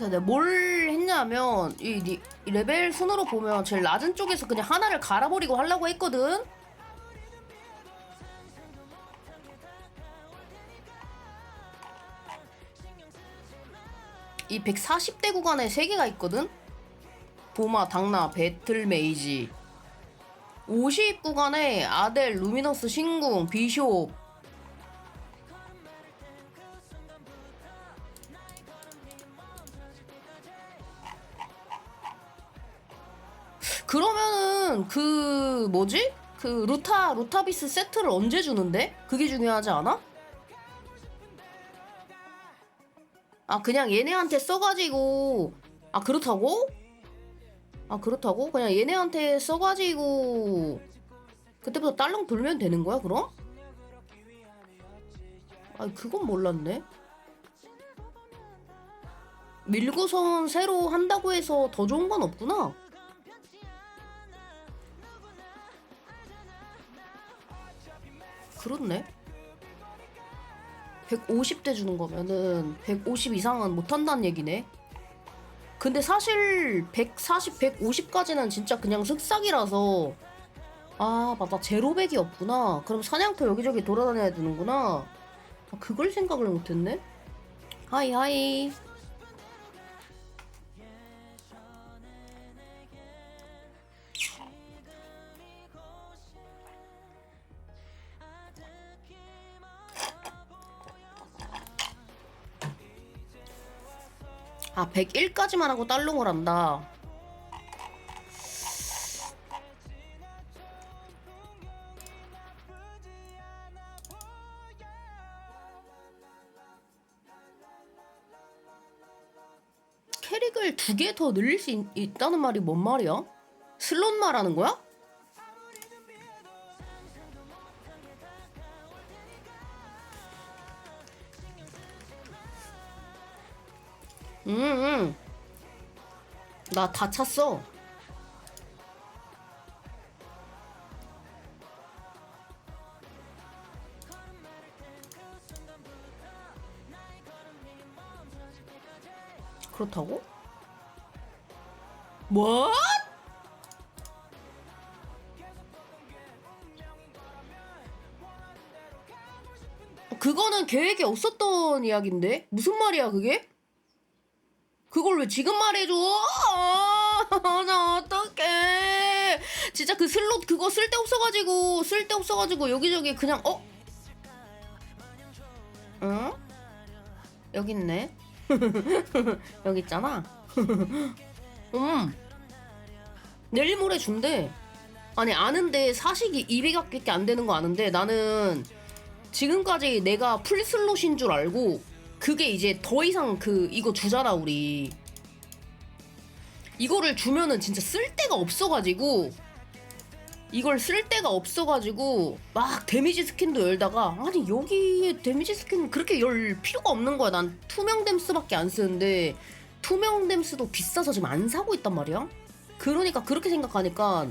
그래서 내가 뭘 했냐면 이, 리- 이 레벨 순으로 보면 제일 낮은 쪽에서 그냥 하나를 갈아버리고 하려고 했거든. 이 140대 구간에 3개가 있거든? 보마, 당나, 배틀 메이지 50 구간에 아델, 루미너스, 신궁, 비숍 그러면은 그 뭐지? 그 루타 루타비스 세트를 언제 주는데? 그게 중요하지 않아? 아 그냥 얘네한테 써가지고 아 그렇다고? 아 그렇다고? 그냥 얘네한테 써가지고 그때부터 딸랑 돌면 되는 거야 그럼? 아 그건 몰랐네 밀고선 새로 한다고 해서 더 좋은 건 없구나 그렇네 150대 주는 거면은 150 이상은 못 한다는 얘기네. 근데 사실 140, 150까지는 진짜 그냥 슥싹이라서 아 맞다 제로백이 없구나. 그럼 사냥터 여기저기 돌아다녀야 되는구나. 아, 그걸 생각을 못했네. 하이 하이. 아 101까지만 하고 딸롱을 한다. 캐릭을 두 개 더 늘릴 수 있, 있다는 말이 뭔 말이야? 슬롯 말하는 거야? 응, 응. 나다 찼어. 그렇다고? 뭐? 그거는 계획이 없었던 이야기인데? 무슨 말이야, 그게? 그걸 왜 지금 말해줘? 아, 나 어떡해. 진짜 그 슬롯 그거 쓸데없어가지고, 쓸데없어가지고 여기저기 그냥, 어? 응? 여기 있네. 여기 있잖아. 음. 내일 모레 준대. 아니, 아는데 사식이 200밖에 안 되는 거 아는데 나는 지금까지 내가 풀 슬롯인 줄 알고 그게 이제 더 이상 그 이거 주잖아 우리. 이거를 주면은 진짜 쓸 데가 없어가지고 이걸 쓸 데가 없어가지고 막 데미지 스킨도 열다가 아니 여기 데미지 스킨 그렇게 열 필요가 없는 거야. 난 투명 댐스밖에 안 쓰는데 투명 댐스도 비싸서 지금 안 사고 있단 말이야? 그러니까 그렇게 생각하니까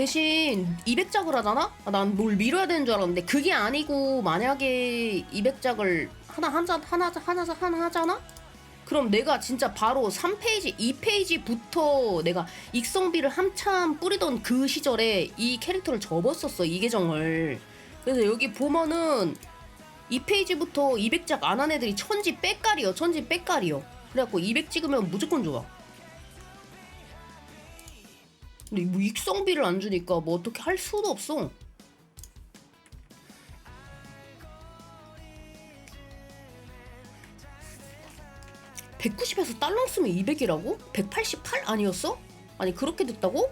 대신 200작을 하잖아? 아, 난뭘 밀어야 되는 줄 알았는데 그게 아니고 만약에 200작을 하나 하자 하나 하나 하나 하잖아? 그럼 내가 진짜 바로 3페이지, 2페이지부터 내가 익성비를 한참 뿌리던 그 시절에 이 캐릭터를 접었었어, 이 계정을. 그래서 여기 보면은 2페이지부터 200작 안 한 애들이 천지 빼깔이요, 천지 빼깔이요. 그래갖고 200 찍으면 무조건 좋아. 근데 뭐 익성비를 안 주니까 뭐 어떻게 할 수도 없어. (190에서) 달러 쓰면 (200이라고) (188) 아니었어? 아니 그렇게 됐다고?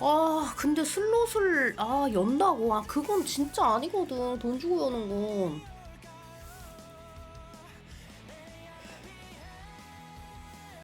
아 근데 슬롯을 아 연다고 아 그건 진짜 아니거든 돈 주고 여는 건